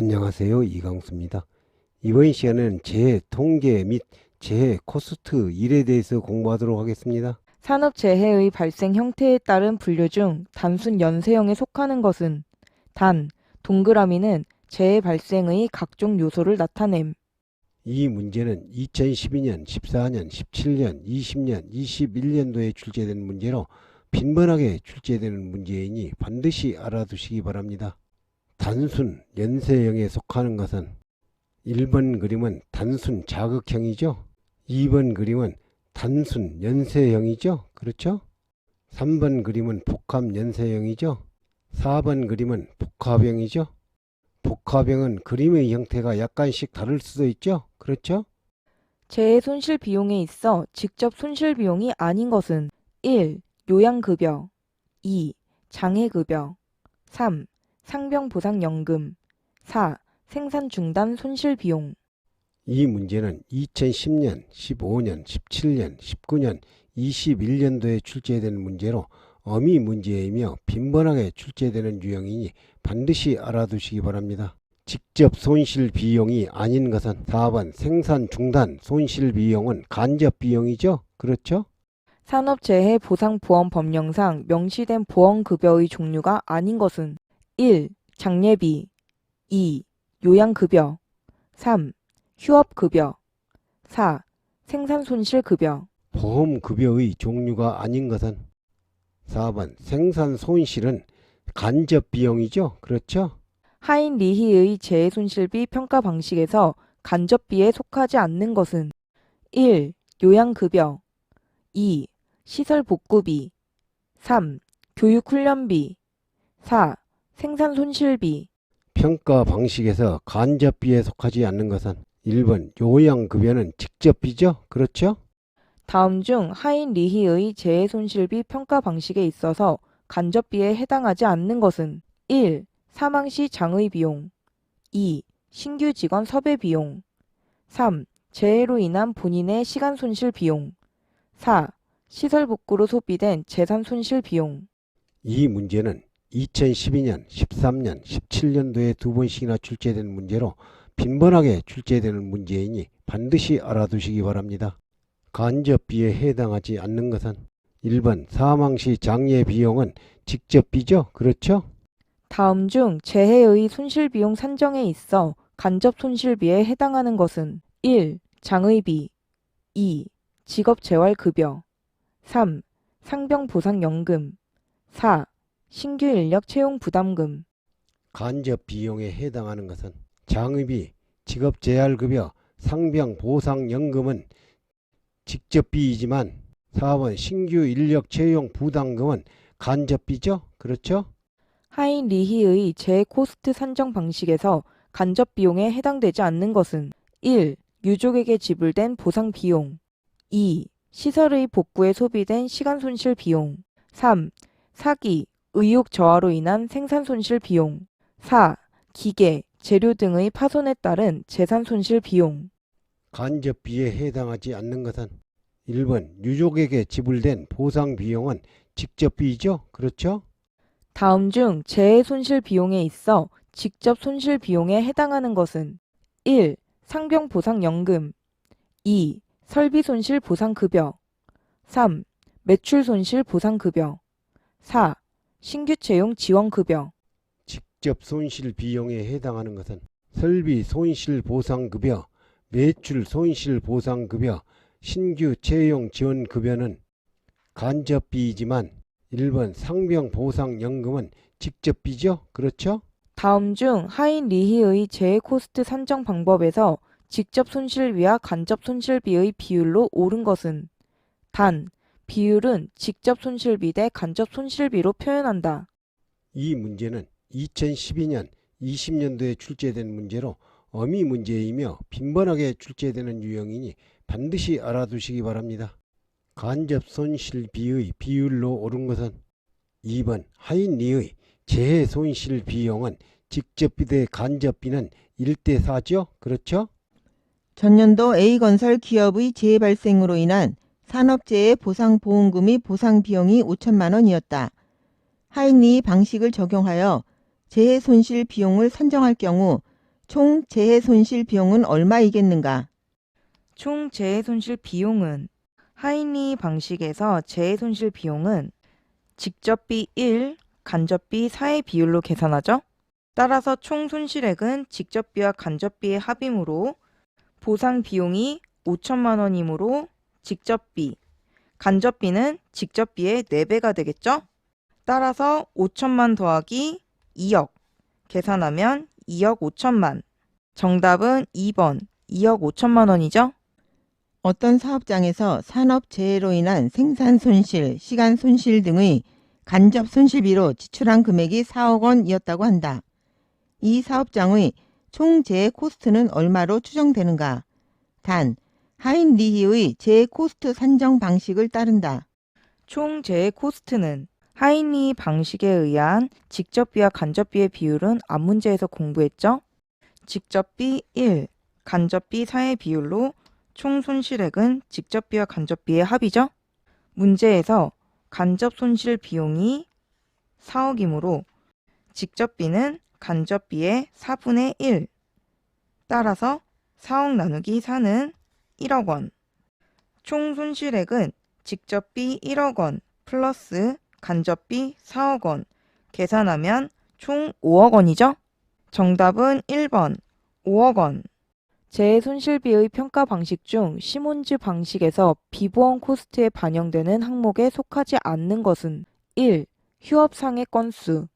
안녕하세요. 이강수입니다. 이번 시간에는 재해 통계 및 재해 코스트 일에 대해서 공부하도록 하겠습니다. 산업 재해의 발생 형태에 따른 분류 중 단순 연쇄형에 속하는 것은 단, 동그라미는 재해 발생의 각종 요소를 나타냄. 이 문제는 2012년, 14년, 17년, 20년, 21년도에 출제된 문제로 빈번하게 출제되는 문제이니 반드시 알아두시기 바랍니다. 단순 연쇄형에 속하는 것은 1번 그림은 단순 자극형이죠. 2번 그림은 단순 연쇄형이죠. 그렇죠? 3번 그림은 복합 연쇄형이죠. 4번 그림은 복합형이죠. 복합형은 그림의 형태가 약간씩 다를 수도 있죠. 그렇죠? 재해 손실 비용에 있어 직접 손실 비용이 아닌 것은 1. 요양급여 2. 장애급여 3. 상병보상연금 4. 생산 중단 손실 비용 이 문제는 2010년, 15년, 17년, 19년, 21년도에 출제된 문제로 어미 문제이며 빈번하게 출제되는 유형이니 반드시 알아두시기 바랍니다. 직접 손실 비용이 아닌 것은 4번 생산 중단 손실 비용은 간접 비용이죠? 그렇죠? 산업재해 보상보험 법령상 명시된 보험급여의 종류가 아닌 것은 1. 장례비 2. 요양급여 3. 휴업급여 4. 생산손실급여 보험급여의 종류가 아닌 것은 4번 생산 손실은 간접 비용이죠? 그렇죠? 하인 리히의 재해손실비 평가 방식에서 간접비에 속하지 않는 것은 1. 요양급여 2. 시설복구비 3. 교육훈련비 4. 생산 손실비 평가 방식에서 간접비에 속하지 않는 것은 1번 요양급여는 직접비죠? 그렇죠? 다음 중 하인 리히의 재해 손실비 평가 방식에 있어서 간접비에 해당하지 않는 것은 1. 사망 시 장의 비용 2. 신규 직원 섭외 비용 3. 재해로 인한 본인의 시간 손실 비용 4. 시설 복구로 소비된 재산 손실 비용 이 문제는 2012년, 13년, 17년도에 두 번씩이나 출제된 문제로 빈번하게 출제되는 문제이니 반드시 알아두시기 바랍니다. 간접비에 해당하지 않는 것은 1번 사망 시 장례 비용은 직접비죠? 그렇죠? 다음 중 재해의 손실 비용 산정에 있어 간접 손실비에 해당하는 것은 1. 장의비 2. 직업재활급여 3. 상병보상연금 4. 신규 인력 채용 부담금 간접 비용에 해당하는 것은 장의비, 직업 재활급여, 상병 보상 연금은 직접비이지만 4번 신규 인력 채용 부담금은 간접비죠? 그렇죠? 하인 리히의 재해 코스트 산정 방식에서 간접 비용에 해당되지 않는 것은 1. 유족에게 지불된 보상 비용 2. 시설의 복구에 소비된 시간 손실 비용 3. 사기, 의욕 저하로 인한 생산 손실 비용 4. 기계, 재료 등의 파손에 따른 재산 손실 비용 간접비에 해당하지 않는 것은 1번 유족에게 지불된 보상 비용은 직접비죠? 그렇죠? 다음 중 재해 손실 비용에 있어 직접 손실 비용에 해당하는 것은 1. 상병 보상 연금 2. 설비 손실 보상 급여 3. 매출 손실 보상 급여 4. 신규 채용 지원 급여 직접 손실 비용에 해당하는 것은 설비 손실 보상 급여, 매출 손실 보상 급여, 신규 채용 지원 급여는 간접비이지만 1번 상병 보상 연금은 직접비죠? 그렇죠? 다음 중 하인 리히의 재해 코스트 산정 방법에서 직접 손실비와 간접 손실비의 비율로 옳은 것은 단, 비율은 직접 손실비 대 간접 손실비로 표현한다. 이 문제는 2012년, 20년도에 출제된 문제로 어미 문제이며 빈번하게 출제되는 유형이니 반드시 알아두시기 바랍니다. 간접 손실비의 비율로 옳은 것은 2번 하인리의 재해 손실 비용은 직접비 대 간접비는 1대 4죠? 그렇죠? 전년도 A건설 기업의 재해 발생으로 인한 산업재해 보상보험금의 보상 비용이 5천만 원이었다. 하인리 방식을 적용하여 재해 손실 비용을 산정할 경우 총 재해 손실 비용은 얼마이겠는가? 총 재해 손실 비용은 하인리 방식에서 재해 손실 비용은 직접비 1, 간접비 4의 비율로 계산하죠. 따라서 총 손실액은 직접비와 간접비의 합이므로 보상 비용이 5천만 원이므로 직접비, 간접비는 직접비의 4배가 되겠죠. 따라서 5천만 더하기 2억 계산하면 2억 5천만. 정답은 2번 2억 5천만 원이죠. 어떤 사업장에서 산업재해로 인한 생산 손실, 시간 손실 등의 간접 손실비로 지출한 금액이 4억 원이었다고 한다. 이 사업장의 총 재해 코스트는 얼마로 추정되는가? 단, 하인리히의 재해 코스트 산정 방식을 따른다. 총 재해 코스트는 하인리 방식에 의한 직접비와 간접비의 비율은 앞 문제에서 공부했죠. 직접비 1, 간접비 4의 비율로 총 손실액은 직접비와 간접비의 합이죠. 문제에서 간접 손실 비용이 4억이므로 직접비는 간접비의 4분의 1. 따라서 4억 나누기 4는 1억 원. 총 손실액은 직접비 1억 원 플러스 간접비 4억 원 계산하면 총 5억 원이죠? 정답은 1번 5억 원. 재해 손실비의 평가 방식 중 시몬즈 방식에서 비보험 코스트에 반영되는 항목에 속하지 않는 것은 1. 휴업상의 건수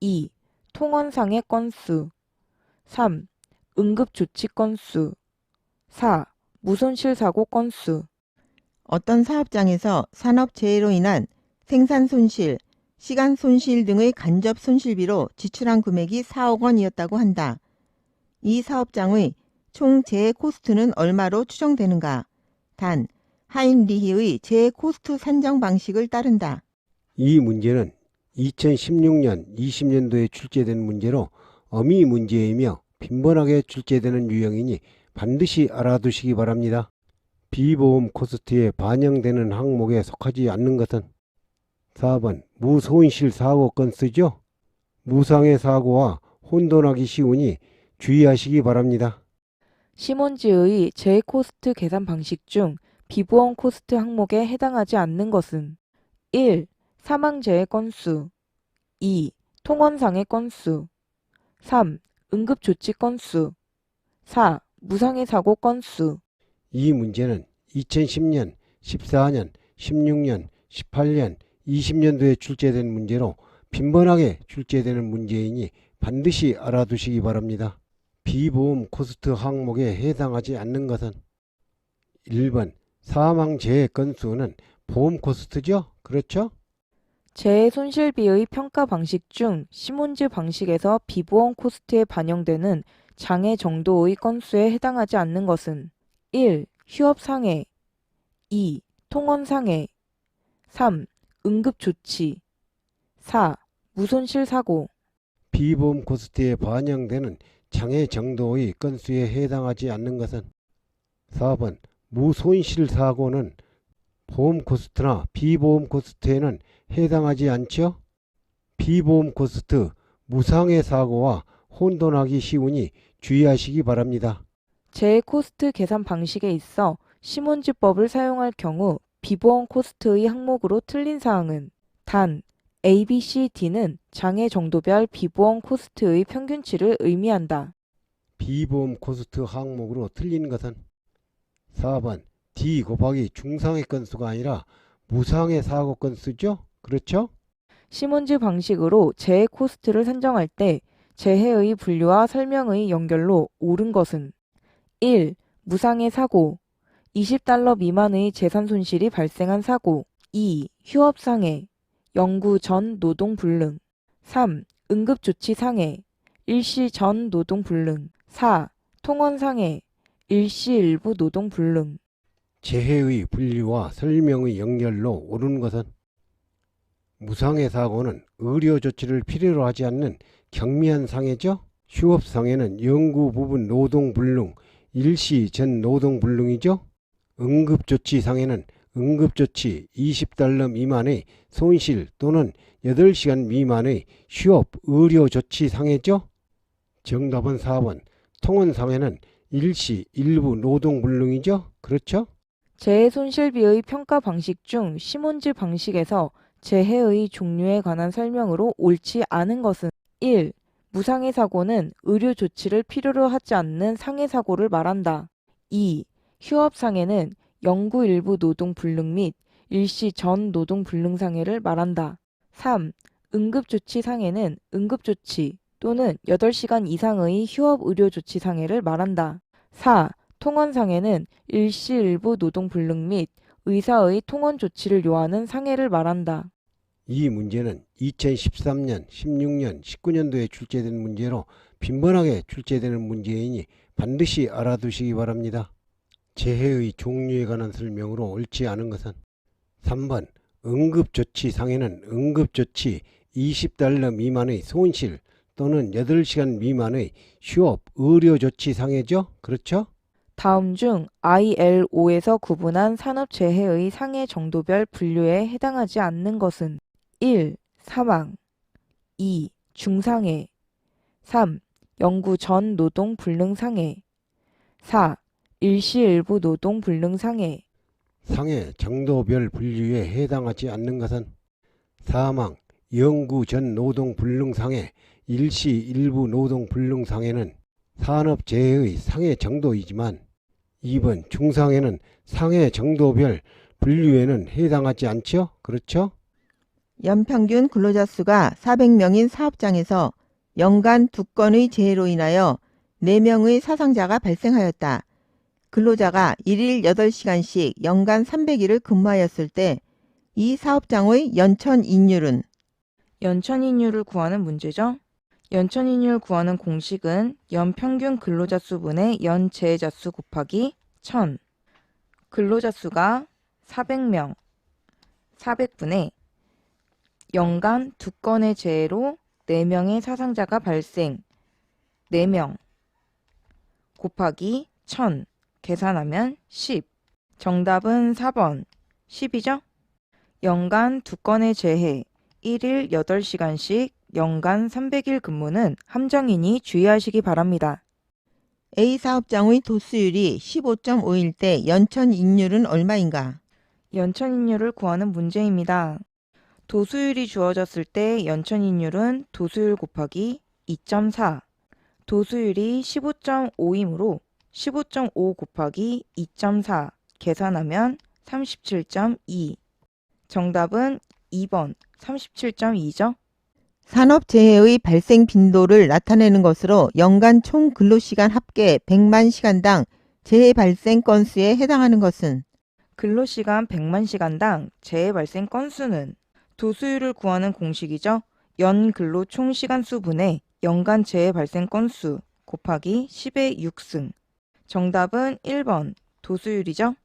2. 통원상의 건수 3. 응급조치 건수 4. 무손실 사고 건수 어떤 사업장에서 산업재해로 인한 생산 손실, 시간 손실 등의 간접 손실비로 지출한 금액이 4억 원이었다고 한다. 이 사업장의 총 재해 코스트는 얼마로 추정되는가? 단, 하인리히의 재해 코스트 산정 방식을 따른다. 이 문제는 2016년 20년도에 출제된 문제로 어미 문제이며 빈번하게 출제되는 유형이니 반드시 알아두시기 바랍니다. 비보험 코스트에 반영되는 항목에 속하지 않는 것은 4번 무손실 사고 건수죠. 무상의 사고와 혼돈하기 쉬우니 주의하시기 바랍니다. 시몬즈의 재해 코스트 계산 방식 중 비보험 코스트 항목에 해당하지 않는 것은 1. 사망재해 건수 2. 통원상의 건수 3. 응급조치 건수 4. 무상의 사고 건수 이 문제는 2010년, 14년, 16년, 18년, 20년도에 출제된 문제로 빈번하게 출제되는 문제이니 반드시 알아두시기 바랍니다. 비보험 코스트 항목에 해당하지 않는 것은 1번 사망재해 건수는 보험 코스트죠? 그렇죠? 재해 손실비의 평가 방식 중 시몬즈 방식에서 비보험 코스트에 반영되는 장애 정도의 건수에 해당하지 않는 것은 1. 휴업 상해 2. 통원 상해 3. 응급 조치 4. 무손실 사고 비보험 코스트에 반영되는 장애 정도의 건수에 해당하지 않는 것은 4번 무손실 사고는 보험 코스트나 비보험 코스트에는 해당하지 않죠? 비보험 코스트 무상의 사고와 혼돈하기 쉬우니 주의하시기 바랍니다. 재해 코스트 계산 방식에 있어 시몬즈법을 사용할 경우 비보험 코스트의 항목으로 틀린 사항은 단 A, B, C, D는 장애 정도별 비보험 코스트의 평균치를 의미한다. 비보험 코스트 항목으로 틀린 것은 4번 D 곱하기 중상의 건수가 아니라 무상의 사고 건수죠? 그렇죠? 시몬즈 방식으로 재해 코스트를 산정할 때 재해의 분류와 설명의 연결로 옳은 것은 1. 무상의 사고 20달러 미만의 재산 손실이 발생한 사고 2. 휴업상해 영구 전 노동 불능 3. 응급조치 상해 일시 전 노동 불능 4. 통원 상해 일시 일부 노동 불능 재해의 분류와 설명의 연결로 옳은 것은 무상의 사고는 의료 조치를 필요로 하지 않는 경미한 상해죠. 휴업 상해는 영구 부분 노동 불능, 일시 전 노동 불능이죠. 응급 조치 상해는 응급 조치 20달러 미만의 손실 또는 8시간 미만의 휴업 의료 조치 상해죠. 정답은 4번 통원상해는 일시 일부 노동불능이죠? 그렇죠? 재해 손실비의 평가 방식 중 시몬즈 방식에서 재해의 종류에 관한 설명으로 옳지 않은 것은 1. 무상해 사고는 의료 조치를 필요로 하지 않는 상해 사고를 말한다. 2. 휴업 상해는 영구 일부 노동 불능 및 일시 전 노동 불능 상해를 말한다. 3. 응급 조치 상해는 응급 조치 또는 8시간 이상의 휴업 의료 조치 상해를 말한다. 4. 통원 상해는 일시 일부 노동 불능 및 의사의 통원 조치를 요하는 상해를 말한다. 이 문제는 2013년, 16년, 19년도에 출제된 문제로 빈번하게 출제되는 문제이니 반드시 알아두시기 바랍니다. 재해의 종류에 관한 설명으로 옳지 않은 것은 3번 응급조치 상해는 응급조치 20달러 미만의 손실 또는 8시간 미만의 휴업 의료조치 상해죠? 그렇죠? 다음 중 ILO에서 구분한 산업재해의 상해 정도별 분류에 해당하지 않는 것은 1. 사망 2. 중상해 3. 영구 전 노동 불능 상해 4. 일시 일부 노동 불능 상해 상해 정도별 분류에 해당하지 않는 것은 사망, 영구 전 노동 불능 상해, 일시 일부 노동 불능 상해는 산업재해의 상해 정도이지만 2번 중상해는 상해 정도별 분류에는 해당하지 않죠? 그렇죠? 연평균 근로자 수가 400명인 사업장에서 연간 두 건의 재해로 인하여 4명의 사상자가 발생하였다. 근로자가 1일 8시간씩 연간 300일을 근무하였을 때 이 사업장의 연천 인율은 연천 인율을 구하는 문제죠. 연천 인율 구하는 공식은 연평균 근로자 수분의 연재해자 수 곱하기 1000 근로자 수가 400명 400분의 연간 두 건의 재해로 4명의 사상자가 발생 4명 곱하기 1000 계산하면 10 정답은 4번 10이죠? 연간 두 건의 재해 1일 8시간씩 연간 300일 근무는 함정이니 주의하시기 바랍니다. A 사업장의 도수율이 15.5일 때 연천 인율은 얼마인가? 연천 인율을 구하는 문제입니다. 도수율이 주어졌을 때 연천인율은 도수율 곱하기 2.4 도수율이 15.5이므로 15.5 곱하기 2.4 계산하면 37.2 정답은 2번 37.2죠? 산업재해의 발생 빈도를 나타내는 것으로 연간 총 근로시간 합계 100만 시간당 재해 발생 건수에 해당하는 것은? 근로시간 100만 시간당 재해 발생 건수는 도수율을 구하는 공식이죠. 연 근로 총 시간수 분의 연간 재해 발생 건수 곱하기 10의 6승. 정답은 1번 도수율이죠.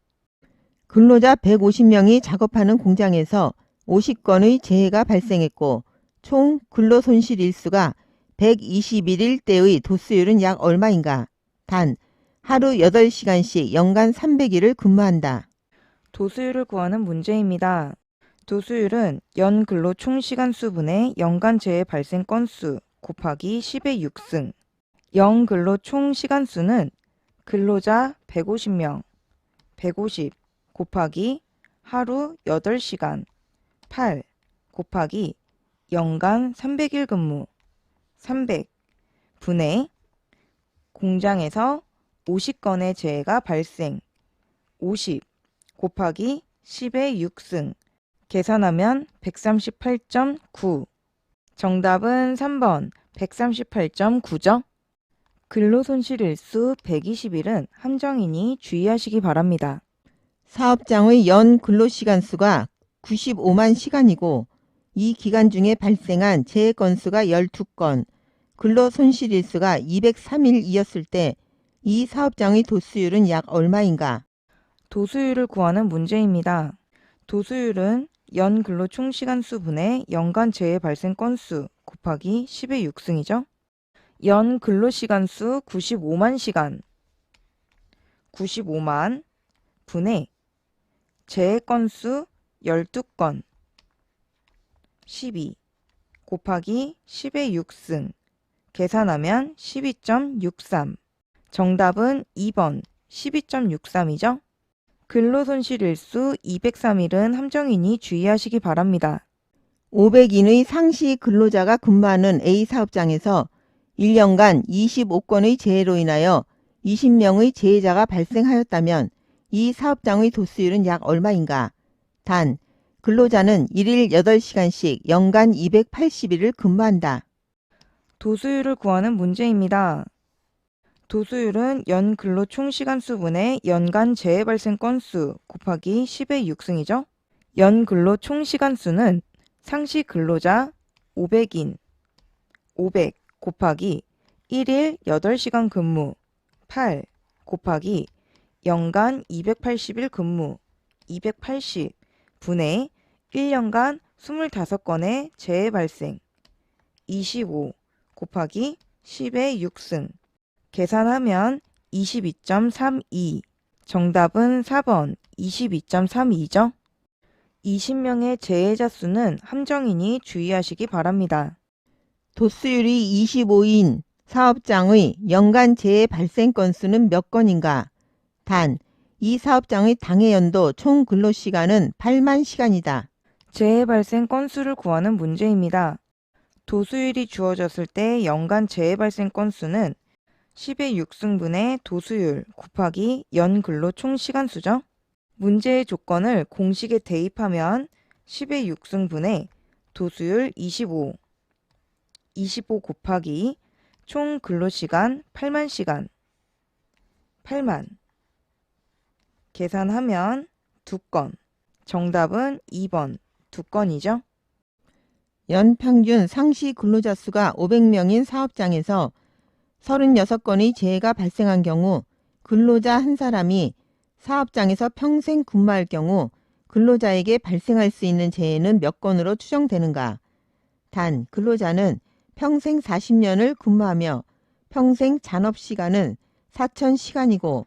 근로자 150명이 작업하는 공장에서 50건의 재해가 발생했고 총 근로 손실 일수가 121일 때의 도수율은 약 얼마인가? 단 하루 8시간씩 연간 300일을 근무한다. 도수율을 구하는 문제입니다. 도수율은 연 근로 총 시간 수 분의 연간 재해 발생 건수 곱하기 10의 6승. 연 근로 총 시간 수는 근로자 150명 150 곱하기 하루 8시간 8 곱하기 연간 300일 근무 300 분의 공장에서 50건의 재해가 발생 50 곱하기 10의 6승 계산하면 138.9 정답은 3번 138.9죠? 근로손실일수 120일은 함정이니 주의하시기 바랍니다. 사업장의 연 근로시간 수가 95만 시간이고 이 기간 중에 발생한 재해 건수가 12건, 근로 손실일 수가 203일이었을 때 이 사업장의 도수율은 약 얼마인가? 도수율을 구하는 문제입니다. 도수율은 연 근로 총 시간 수 분의 연간 재해 발생 건수 곱하기 10의 6승이죠. 연 근로 시간 수 95만 시간 95만 분의 재해 건수 12건 12 곱하기 10의 6승 계산하면 12.63 정답은 2번 12.63이죠. 근로손실일수 203일은 함정인이 주의하시기 바랍니다. 500인의 상시 근로자가 근무하는 A 사업장에서 1년간 25건의 재해로 인하여 20명의 재해자가 발생하였다면 이 사업장의 도수율은 약 얼마인가? 단, 근로자는 1일 8시간씩 연간 280일을 근무한다. 도수율을 구하는 문제입니다. 도수율은 연 근로 총 시간 수분의 연간 재해 발생 건수 곱하기 10의 6승이죠. 연 근로 총 시간 수는 상시 근로자 500인 500 곱하기 1일 8시간 근무 8 곱하기 연간 280일 근무 280 분의 1년간 25건의 재해 발생 25 곱하기 10의 6승 계산하면 22.32 정답은 4번 22.32죠. 20명의 재해자 수는 함정인이 주의하시기 바랍니다. 도수율이 25인 사업장의 연간 재해 발생 건수는 몇 건인가? 단, 이 사업장의 당해 연도 총 근로 시간은 8만 시간이다. 재해 발생 건수를 구하는 문제입니다. 도수율이 주어졌을 때 연간 재해 발생 건수는 10의 6승분의 도수율 곱하기 연 근로 총 시간 수죠. 문제의 조건을 공식에 대입하면 10의 6승분의 도수율 25, 25 곱하기 총 근로시간 8만 시간, 8만. 계산하면 2건, 정답은 2번. 2건이죠. 연평균 상시 근로자 수가 500명인 사업장에서 36건의 재해가 발생한 경우 근로자 한 사람이 사업장에서 평생 근무할 경우 근로자에게 발생할 수 있는 재해는 몇 건으로 추정되는가? 단, 근로자는 평생 40년을 근무하며 평생 잔업 시간은 4,000시간이고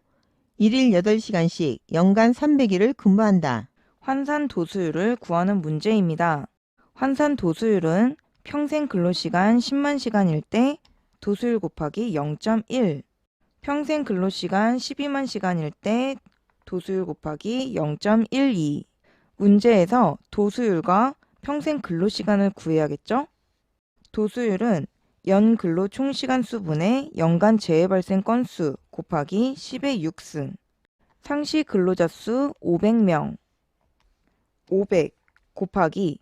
1일 8시간씩 연간 300일을 근무한다. 환산 도수율을 구하는 문제입니다. 환산 도수율은 평생 근로시간 10만 시간일 때 도수율 곱하기 0.1, 평생 근로시간 12만 시간일 때 도수율 곱하기 0.12. 문제에서 도수율과 평생 근로시간을 구해야겠죠? 도수율은 연 근로 총 시간 수분의 연간 재해 발생 건수 곱하기 10의 6승. 상시 근로자 수 500명. 500 곱하기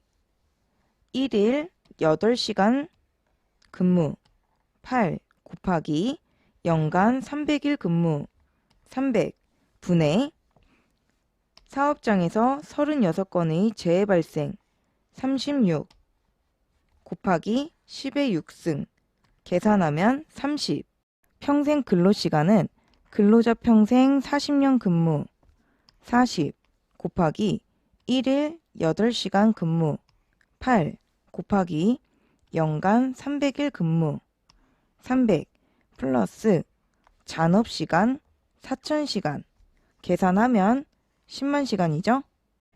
1일 8시간 근무 8 곱하기 연간 300일 근무 300 분의 사업장에서 36건의 재해 발생 36 곱하기 10의 6승 계산하면 30 평생 근로시간은 근로자 평생 40년 근무 40 곱하기 1일 8시간 근무 8 곱하기 연간 300일 근무 300 플러스 잔업시간 4000시간 계산하면 10만 시간이죠.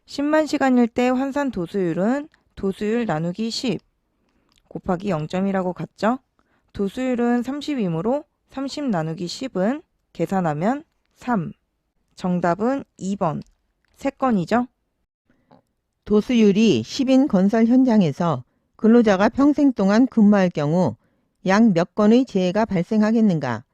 10만 시간일 때 환산 도수율은 도수율 나누기 10 곱하기 0점이라고 같죠? 도수율은 30이므로 30 나누기 10은 계산하면 3. 정답은 2번. 3건이죠? 도수율이 10인 건설 현장에서 근로자가 평생 동안 근무할 경우 약몇 건의 재해가 발생하겠는가?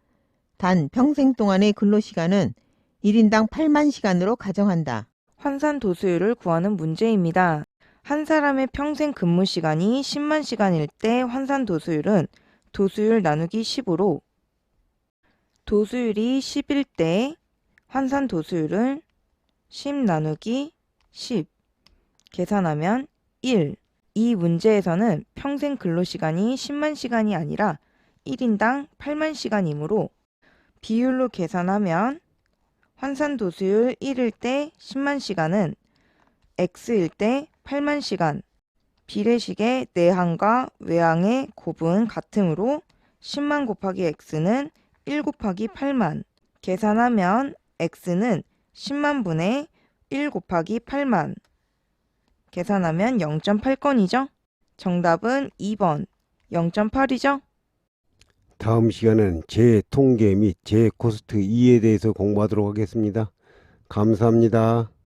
단 평생 동안의 근로시간은 1인당 8만 시간으로 가정한다. 환산 도수율을 구하는 문제입니다. 한 사람의 평생 근무 시간이 10만 시간일 때 환산 도수율은 도수율 나누기 10으로 도수율이 10일 때 환산 도수율은 10 나누기 10 계산하면 1. 이 문제에서는 평생 근로시간이 10만 시간이 아니라 1인당 8만 시간이므로 비율로 계산하면 환산 도수율 1일 때 10만 시간은 x일 때 8만 시간 비례식의 내항과 외항의 곱은 같으므로 10만 곱하기 x는 1 곱하기 8만 계산하면 x는 10만 분의 1 곱하기 8만 계산하면 0.8건이죠? 정답은 2번 0.8이죠? 다음 시간은 재통계 및 재코스트 2에 대해서 공부하도록 하겠습니다. 감사합니다.